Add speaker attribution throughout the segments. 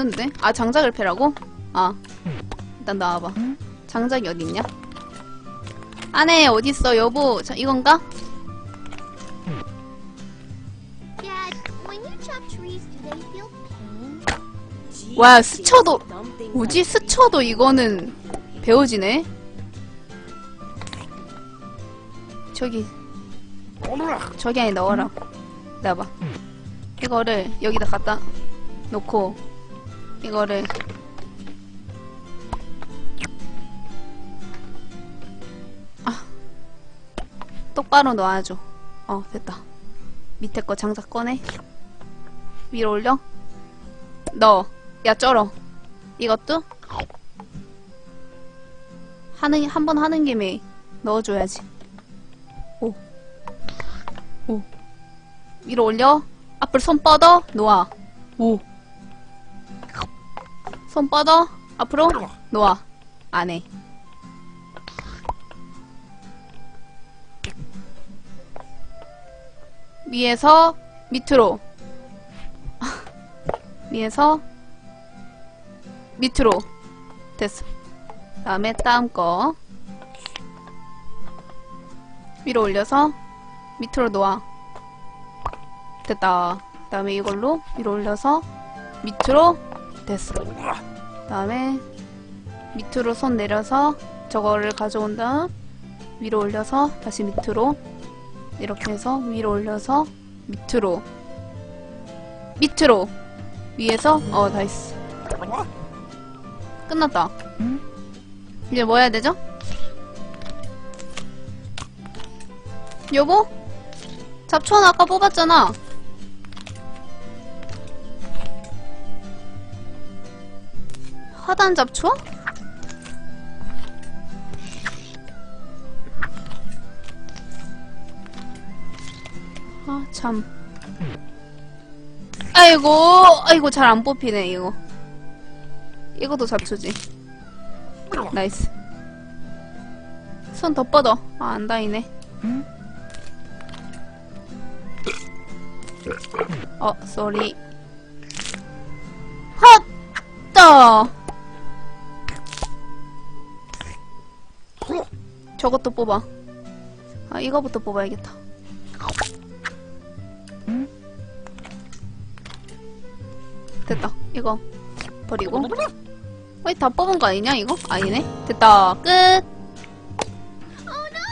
Speaker 1: 없는데? 아 장작을 패라고? 아 일단 나와봐 장작이 어딨냐? 안에 어딨어 여보 자, 이건가? 와 스쳐도 뭐지 스쳐도 이거는 배워지네 저기 저기 안에 넣어라 나봐 이거를 여기다 갖다 놓고 이거를. 아. 똑바로 놔줘 어 됐다. 밑에 거 장작 꺼내. 위로 올려. 넣어. 야 쩔어. 이것도? 하는 한 번 하는 김에 넣어줘야지. 오. 오. 위로 올려. 앞으로 손 뻗어. 놓아. 오. 손 뻗어? 앞으로? 놓아. 안 해. 위에서 밑으로. 위에서 밑으로. 됐어. 다음에 다음 거. 위로 올려서 밑으로 놓아. 됐다. 다음에 이걸로 위로 올려서 밑으로. 됐어 다음에 밑으로 손 내려서 저거를 가져온 다음 위로 올려서 다시 밑으로 이렇게 해서 위로 올려서 밑으로 밑으로 위에서 어다 했어 끝났다 이제 뭐 해야 되죠? 여보? 잡초는 아까 뽑았잖아 하단 잡초? 아, 참. 아이고, 아이고, 잘 안 뽑히네, 이거. 이것도 잡초지. 나이스. 손 더 뻗어. 아, 안 닿이네. 어, 쏘리. 헛! 떠! 저것도 뽑아. 아, 이거부터 뽑아야겠다. 됐다. 이거 버리고. 거의 다 뽑은 거 아니냐, 이거? 아니네. 됐다. 끝!
Speaker 2: Oh no!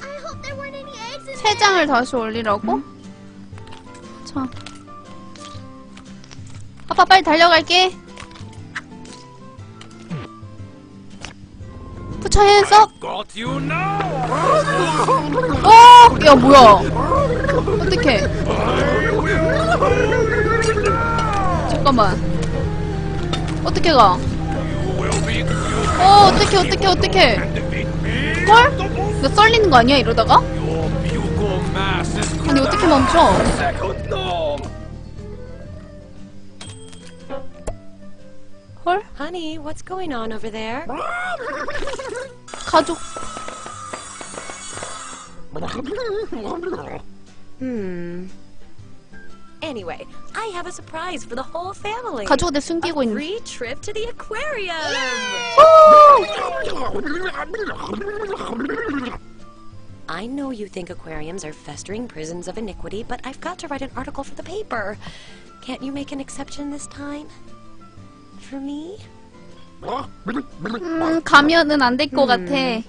Speaker 2: I hope there weren't any eggs in
Speaker 1: 세 장을 다시 올리라고? 자. 아빠 빨리 달려갈게.
Speaker 3: Now!
Speaker 1: 어! 야, 뭐야. 어떡해. 잠깐만. 어떻게 가? 어, 어떡해.
Speaker 3: defeat me.
Speaker 1: 헐? 이거 썰리는 거 아니야, 이러다가? 아니, 어떻게 멈춰? 헐?
Speaker 4: Honey, what's going on over there?
Speaker 1: 가족.
Speaker 4: Hmm. Anyway, I have a surprise for the whole family.
Speaker 1: 가족들
Speaker 4: a
Speaker 1: 숨기고 있는.
Speaker 4: free trip to the aquarium. I know you think aquariums are festering prisons of iniquity, but I've got to write an article for the paper. Can't you make an exception this time? For me?
Speaker 1: 음, 가면은 안 될 것 같아.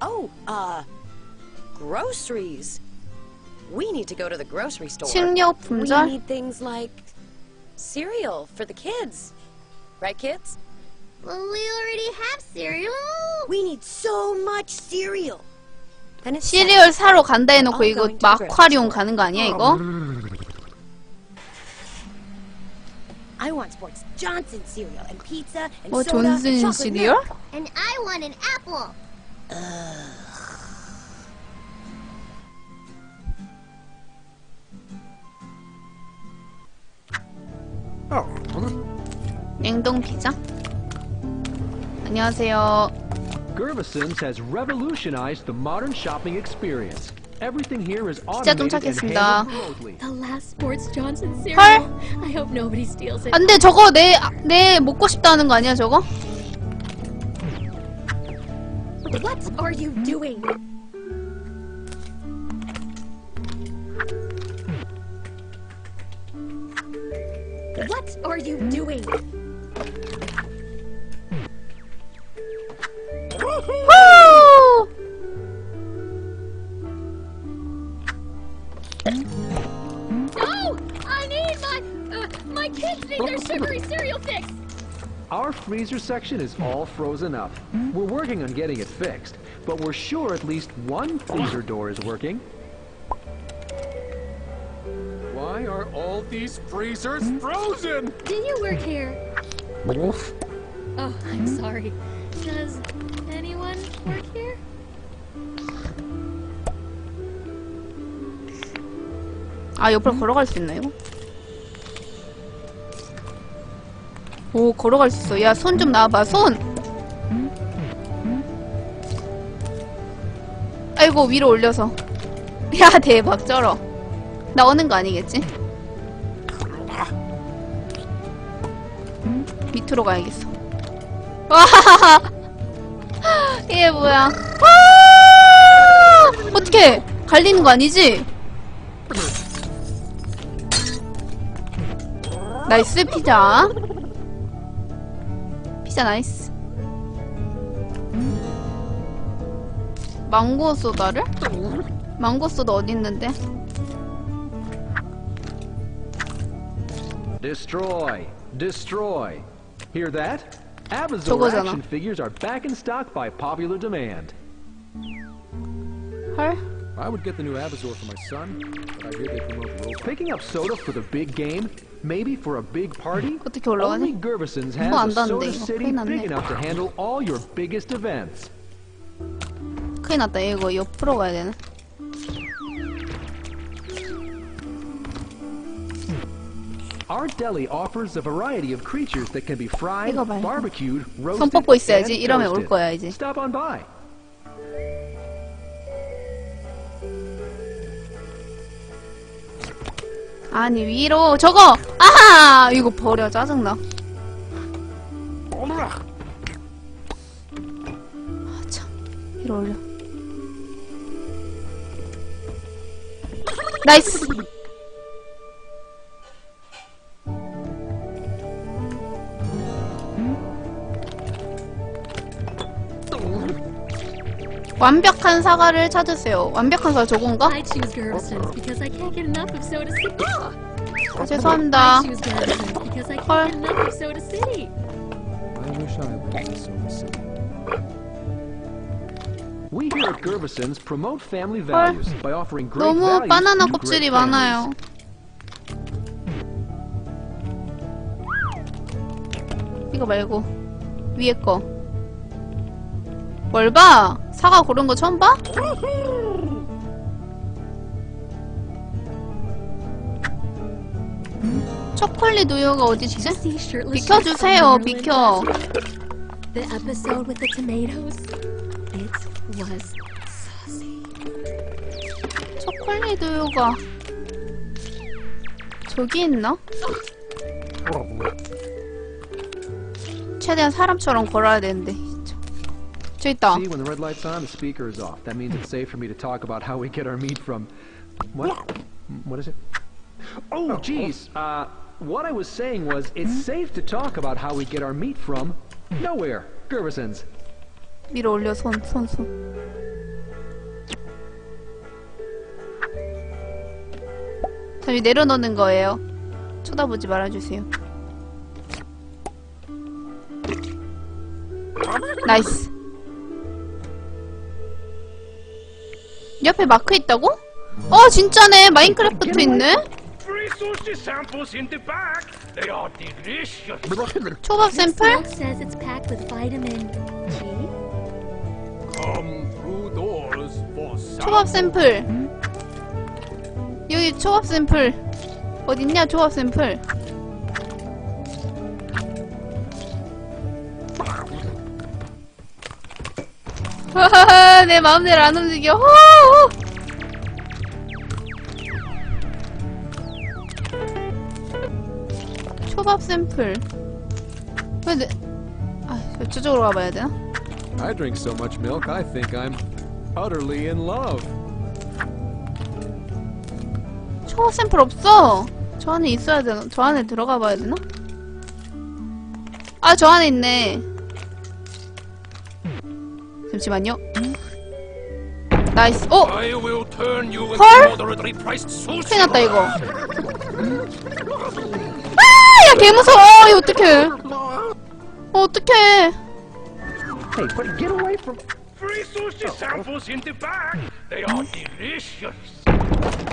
Speaker 4: Oh, uh, groceries. We need to go to the grocery store.
Speaker 1: 식료
Speaker 4: We
Speaker 1: 품절?
Speaker 4: need things like cereal for the kids. Right, kids?
Speaker 2: Well, we already have cereal.
Speaker 4: We need so much cereal. Then it's
Speaker 1: 시리얼 사러 간다 해놓고 이거
Speaker 4: grocery
Speaker 1: 가는 거 아니야 이거?
Speaker 4: I want Sports Johnson cereal and pizza and
Speaker 1: 뭐
Speaker 4: soda and
Speaker 1: 존슨
Speaker 4: chocolate
Speaker 1: 시리얼?
Speaker 4: milk.
Speaker 2: And I want an apple.
Speaker 1: 냉동 피자? 안녕하세요.
Speaker 5: Gervasons has revolutionized the modern shopping experience. Everything here is
Speaker 1: 진짜 좀
Speaker 5: automated and
Speaker 1: 찾겠습니다.
Speaker 5: handled remotely.
Speaker 2: The last Sports Johnson
Speaker 1: 헐?
Speaker 2: cereal. I hope nobody steals it.
Speaker 1: 안돼 저거 내 내 먹고 싶다는 거 아니야 저거?
Speaker 2: What are you doing? What are you doing? my kids need their sugary cereal fix.
Speaker 5: Our freezer section is all frozen up. We're working on getting it fixed, but we're sure at least one freezer door is working.
Speaker 3: Why are all these freezers frozen?
Speaker 2: Do you work here? Oh, I'm sorry. Does anyone work here?
Speaker 1: 아 옆으로 걸어갈 수 있나 이 오 걸어갈 수 있어. 야 손좀 놔봐 손. 아이고 위로 올려서. 야 대박 쩔어. 나오는 거 아니겠지? 밑으로 가야겠어. 와 이게 뭐야? 아! 어떻게 갈리는 거 아니지? 나이스 피자 피자 나이스 망고 소다를? 망고 소다 어디 있는데?
Speaker 5: Destroy. Destroy. Hear that? Abazor
Speaker 1: 저거잖아.
Speaker 5: action figures are back in stock by popular demand.
Speaker 1: 헐?
Speaker 3: I would get the new Abazor for my son, but I hear they promote robots.
Speaker 5: Picking up soda for the big game? Maybe for a big party?
Speaker 1: 어떻게
Speaker 5: Only
Speaker 1: 올라가니?
Speaker 5: Gerbison's
Speaker 1: 이거 안
Speaker 5: has a
Speaker 1: 닿는데,
Speaker 5: soda
Speaker 1: 이거.
Speaker 5: city
Speaker 1: 큰일 났네.
Speaker 5: big enough to handle all your biggest events.
Speaker 1: 큰일 났다 이거 옆으로 가야 되나?
Speaker 5: Our deli offers a variety of creatures that can be fried,
Speaker 1: 이거 말고.
Speaker 5: barbecued,
Speaker 1: 손
Speaker 5: roasted,
Speaker 1: 뻗고 있어야지
Speaker 5: and
Speaker 1: 이러면 올
Speaker 5: toasted.
Speaker 1: 거야 이제
Speaker 5: Stop on by.
Speaker 1: 아니 위로 저거! 아하! 이거 버려 짜증나. 아참. 위로 올려. 나이스 완벽한 사과를 찾으세요 완벽한 사과 저건가?
Speaker 2: I choose Gerbisons because I can't get enough of Soda City.
Speaker 1: 아, 죄송합니다
Speaker 2: I choose Gerbisons because I can't
Speaker 1: 헐.
Speaker 2: get enough of Soda City.
Speaker 3: I wish I lived in Soda City.
Speaker 5: We here at Gerbison's promote family values by offering great
Speaker 1: 너무
Speaker 5: values
Speaker 1: 바나나
Speaker 5: to
Speaker 1: 껍질이 많아요. 이거 말고 위에 거. 뭘 봐? 사과 고른 거 처음 봐? 초콜릿 우유가
Speaker 2: shirtless
Speaker 1: 비켜주세요, 비켜.
Speaker 2: The episode with the tomatoes. It was saucy.
Speaker 1: 초콜릿 우유가 저기 있나? 최대한 사람처럼 걸어야 되는데 저, 저 있다
Speaker 5: See, when the red light's on, the speaker is off. That means it's safe for me to talk about how we get our meat from. What? What is it? Oh, jeez. Uh, what I was saying was, it's safe to talk about how we get our meat from nowhere. Gerbison's.
Speaker 1: 위로 올려 손 손 손. 잠시 내려놓는 거예요. 쳐다보지 말아주세요. 나이스. 옆에 마크 있다고? 어 진짜네 마인크래프트 있네.
Speaker 3: Free sushi samples in the back. They are delicious.
Speaker 1: 초밥 샘플?
Speaker 2: note says it's packed with vitamin G.
Speaker 3: Come through doors for
Speaker 1: 초밥. 샘플. 여기 초밥 샘플. 어딨냐 초밥 샘플. 내 마음대로 안 움직여. 초밥 샘플. 왜 내... 아, 저쪽으로 가봐야 되나?
Speaker 5: I drink so much milk, I think I'm utterly in love.
Speaker 1: 초밥 샘플 없어. 저 안에 있어야 되나? 저 안에 들어가 봐야 되나? 아, 저 안에 있네. 잠시만요. 나이스. 어? 헐? 큰일 났다, 이거. 아, 야, 개 무서워. 이거 어떡해. 어, 어떡해.
Speaker 5: Hey, but get away from.
Speaker 3: Free sushi samples in the bag. They are delicious.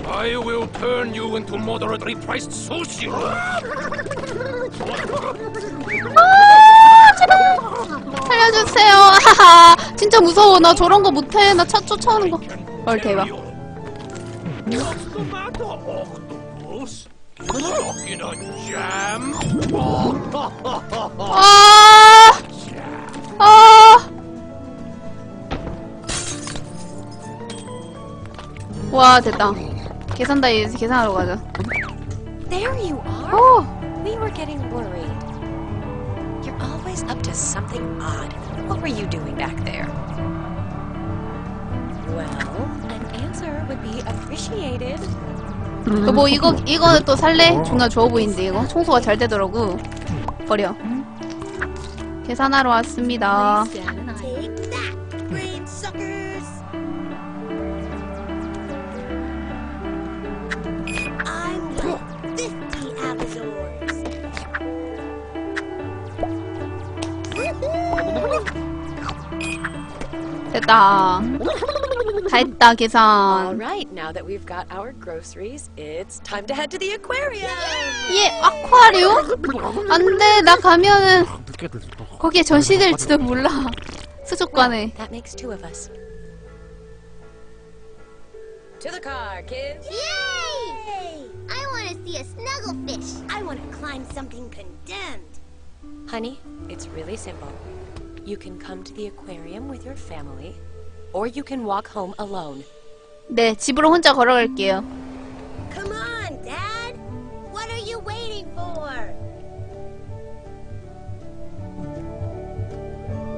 Speaker 3: I will turn you into moderately priced sushi.
Speaker 1: 살려주세요. 하하. 진짜 무서워. 나 저런 거 못해. 나 차 쫓아오는 거. 헐, 대박. 아! 아! 와, 됐다. 계산 다이에서 계산하러 가자.
Speaker 4: There you are.
Speaker 1: 오!
Speaker 4: We were getting worried. You're always up to something odd. What were you doing back there? Well, an answer would be appreciated.
Speaker 1: 여보, 이거, 이거 또 살래? 존나 좋아 보이는데, 이거? 청소가 잘 되더라고. 버려. 계산하러 왔습니다.
Speaker 2: Please, Dad
Speaker 1: 됐다. 다 했다,
Speaker 4: All
Speaker 1: 계산.
Speaker 4: right, now that we've got our groceries, it's time to head to the aquarium.
Speaker 1: 예, 아쿠아리움? 안 돼, 나 가면은, 거기에 전시될지도 몰라. 수족관에.
Speaker 4: That makes two of us. To the car, kids.
Speaker 6: Yay! I want to see a snugglefish. I want to climb something condemned.
Speaker 4: Honey, it's really simple. You can come to the aquarium with your family, or you can walk home alone.
Speaker 1: 네, 집으로 혼자 걸어갈게요.
Speaker 6: Come on, Dad. What are you waiting for?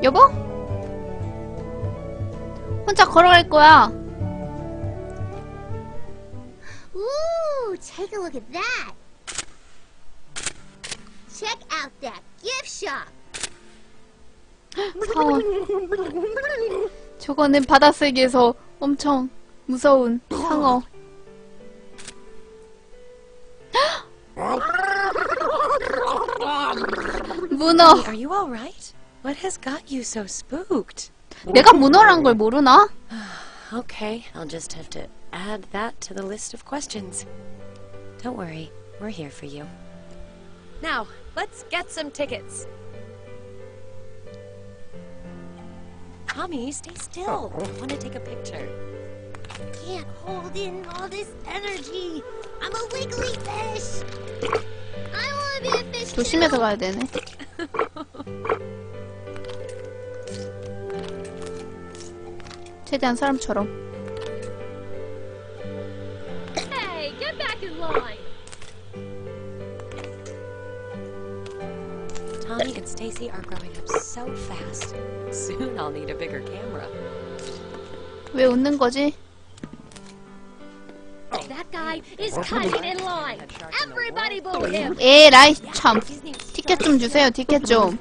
Speaker 1: 여보? 혼자 걸어갈 거야.
Speaker 6: Ooh, take a look at that. Check out that gift shop.
Speaker 1: 사원. 저거는 바닷속에서 엄청 무서운 상어. 문어.
Speaker 4: Are you all right? What has got you so spooked?
Speaker 1: 내가 문어란 걸 모르나?
Speaker 4: Okay, I'll just have to add that to the list of questions. Don't worry, we're here for you. Now, let's get some tickets. Tommy, stay still. I want to take a picture.
Speaker 6: Can't hold in all this energy. I'm a wiggly fish. I want to be a fish. too.
Speaker 1: 조심해서 가야 되네. 최대한 사람처럼.
Speaker 2: Hey, get back in line.
Speaker 4: Tommy and Stacy are growing up so fast. Soon I'll need a bigger camera.
Speaker 1: 왜 웃는 거지?
Speaker 2: That guy is cutting in line. Everybody boo him.
Speaker 1: 에라이 참. 티켓 좀 주세요. 티켓 좀.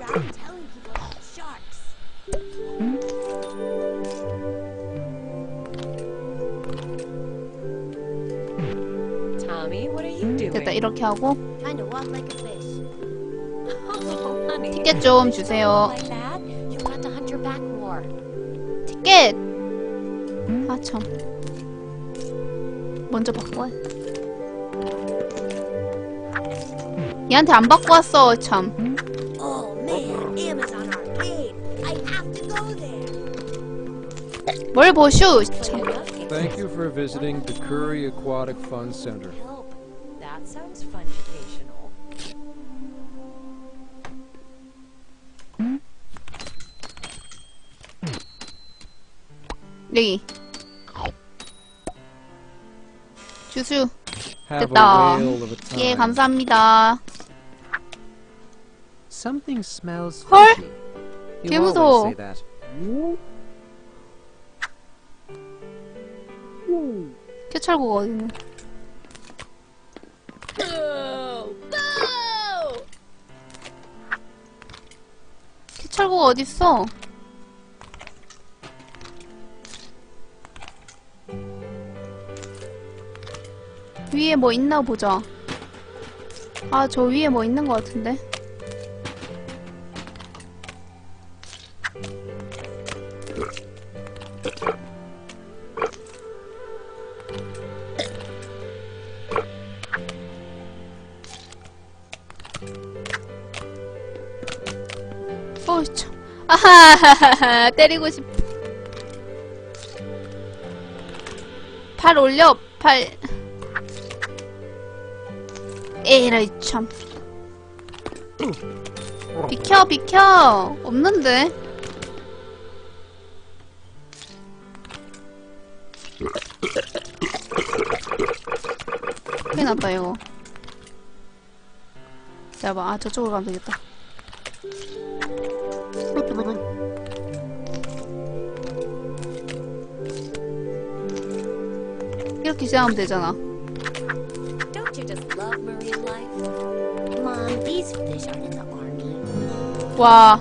Speaker 1: 됐다 이렇게 하고 티켓 좀 주세요. 티켓. 아 참. 먼저 와. 얘한테 안 받고 왔어 참.
Speaker 6: Oh.
Speaker 1: 뭘 보슈? 참.
Speaker 5: Thank you for visiting the Curry Aquatic Fun Center.
Speaker 1: 여기. 주수. 됐다. 예 감사합니다.
Speaker 5: Something smells
Speaker 1: 헐?
Speaker 5: fishy. You
Speaker 1: 개
Speaker 5: always
Speaker 1: 무서워.
Speaker 5: say that.
Speaker 1: 캐찰고가!
Speaker 2: Boo!
Speaker 1: 캐찰고가 어딨어? 위에 뭐 있나 보자. 아, 저 위에 뭐 있는 것 같은데? 어이, 참. 아하하하, 때리고 싶. 팔 올려, 팔. 에라이, 참. 비켜, 비켜. 없는데. 큰일 났다, 이거. 잠깐만, 아, 저쪽으로 가면 되겠다. 이렇게 시작하면 되잖아.
Speaker 6: Fish aren't in the army.
Speaker 1: 와.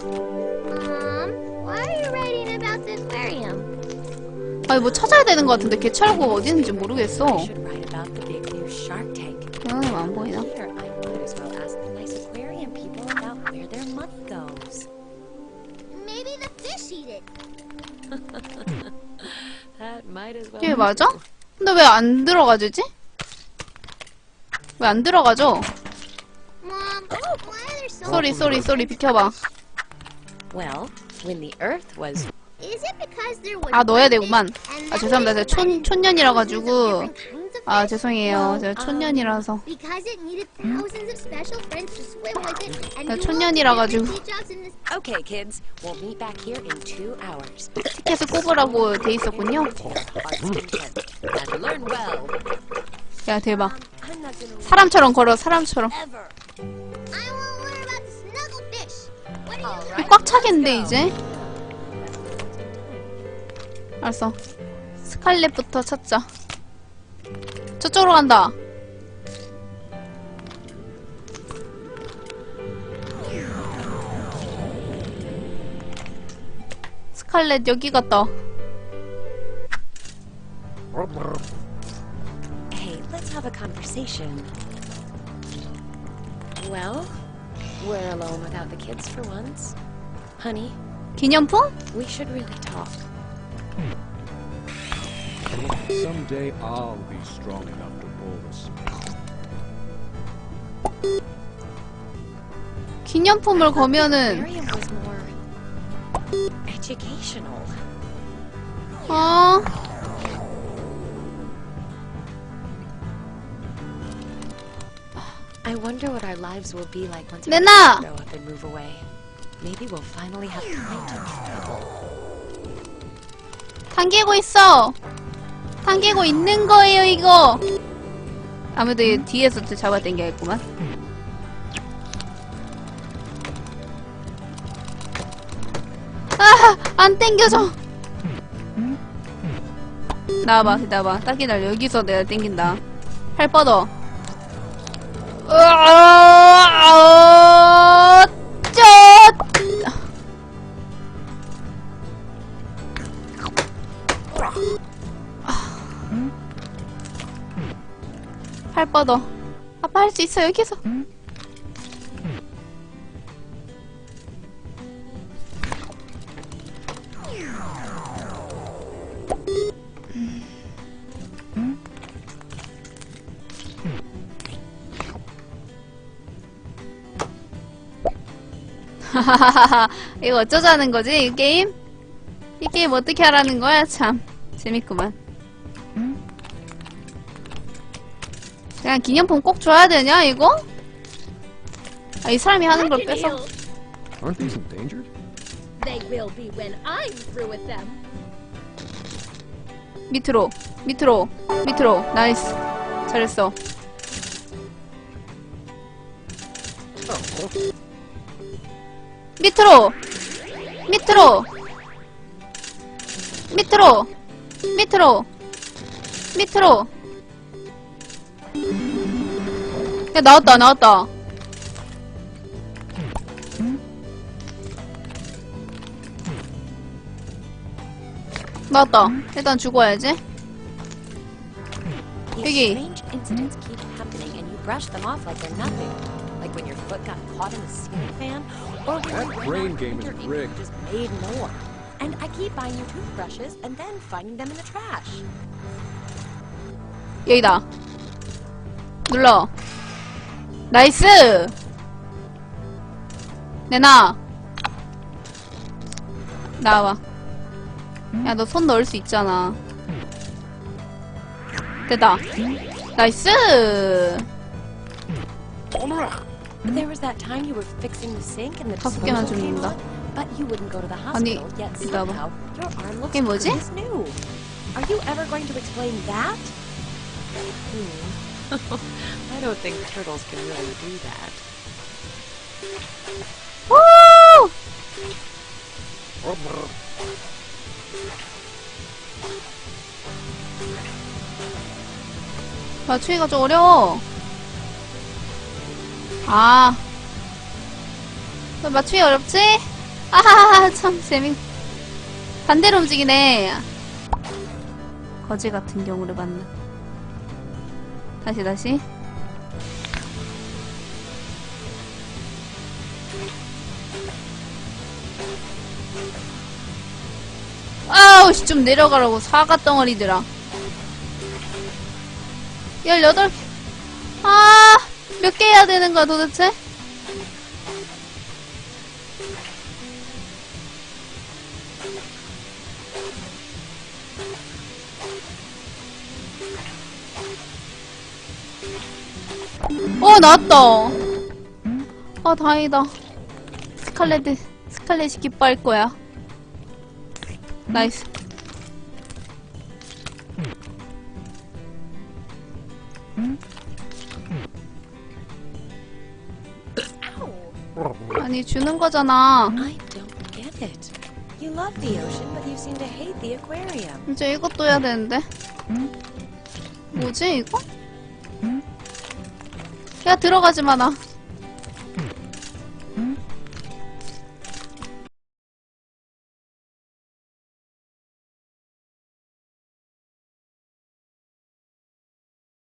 Speaker 6: Mom, why are you writing about the aquarium?
Speaker 1: 아니 뭐 찾아야 되는 것 같은데 개찰구 어디 있는지 모르겠어. 영상이 안 보이나? 이게 맞아? 근데 왜 안 들어가지지? 왜 안 들어가죠?
Speaker 6: Mom, why are there so
Speaker 1: 쏘리 쏘리 쏘리 비켜봐.
Speaker 4: Well, when the Earth was
Speaker 6: Is it because there was
Speaker 1: 아 넣어야 되구만. 아 죄송합니다. 제가 촌 촌년이라 가지고
Speaker 6: of
Speaker 1: 아? 죄송해요. 제가 촌년이라서
Speaker 6: the
Speaker 1: 촌년이라 가지고.
Speaker 6: different sea jobs in this
Speaker 4: Okay, kids, we'll meet back here in two hours.
Speaker 1: 티켓을 꼽으라고 돼 있었군요. 야 대박. 사람처럼 걸어 사람처럼. 꽉 차겠는데 이제? 알았어. 스칼렛부터 찾자. 저쪽으로 간다. 스칼렛 여기 갔다.
Speaker 4: Hey, let's have a conversation. Well, we're alone without the kids for once. Honey,
Speaker 1: 기념품?
Speaker 4: we should really talk.
Speaker 7: Someday I'll be strong enough to pull this.
Speaker 1: 기념품을 거면은
Speaker 4: Aquarium was more educational.
Speaker 1: 어
Speaker 4: I wonder what our lives will be like once
Speaker 1: Nena!
Speaker 4: our kids grow up and move away. Maybe we'll finally have time to travel.
Speaker 1: 당기고 있어. 당기고 있는 거예요 이거. 아무래도 이 뒤에서 또 잡아 당겨야겠구만. 아, 안 당겨져. 나와봐, 나와봐. 딱 기다려. 여기서 내가 당긴다. 팔 뻗어. 으아, 팔 뻗어. 아빠 할 수 있어, 여기서. 이거 어쩌자는 거지 이 게임? 이 게임 어떻게 하라는 거야 참 재밌구만 그냥 기념품 꼭 줘야 되냐 이거? 아 이 사람이 하는 걸 뺏어
Speaker 7: Aren't these endangered?
Speaker 2: They will be when I'm through with them.
Speaker 1: 밑으로 밑으로 밑으로 나이스 잘했어 밑으로 밑으로 밑으로 밑으로 밑으로 야 나왔다 나왔다 나왔다 일단 죽어야지
Speaker 4: These
Speaker 1: Piggy.
Speaker 4: strange incidents keep happening, and you brush them off like they're nothing. Like when your foot got caught in a ceiling fan, or when
Speaker 7: That
Speaker 4: you
Speaker 7: brain game is rigged.
Speaker 4: just made more. And I keep buying you toothbrushes and then finding them in the trash.
Speaker 1: 여기다 눌러 나이스 내놔 나와 야 너 손 넣을 수 있잖아 됐다 나이스
Speaker 4: There was that time you were fixing the sink and the
Speaker 1: 다섯 개만
Speaker 4: disposal came
Speaker 1: 줍니다.
Speaker 4: on, but you wouldn't go to the
Speaker 1: 아니,
Speaker 4: hospital, yet
Speaker 1: 기다려봐.
Speaker 4: somehow your arm looks
Speaker 1: 이게 뭐지?
Speaker 4: pretty as new. Are you ever going to explain that? Hmm. I don't think turtles can really do that.
Speaker 1: 우! 맞추기가 좀 어려워. 아. 왜 맞추기 어렵지? 아하하, 참, 재밌. 반대로 움직이네. 거지 같은 경우를 봤나. 다시, 다시. 아우, 씨, 좀 내려가라고, 사과 덩어리들아. 18개. 아, 몇 개 해야 되는 거야, 도대체? 어, 나왔다. 아, 다행이다. 스칼렛, 스칼렛이 기뻐할 거야. 나이스. 아니, 주는 거잖아. 이제 이것도 해야 되는데. 뭐지, 이거? 야, 들어가지 마, 나.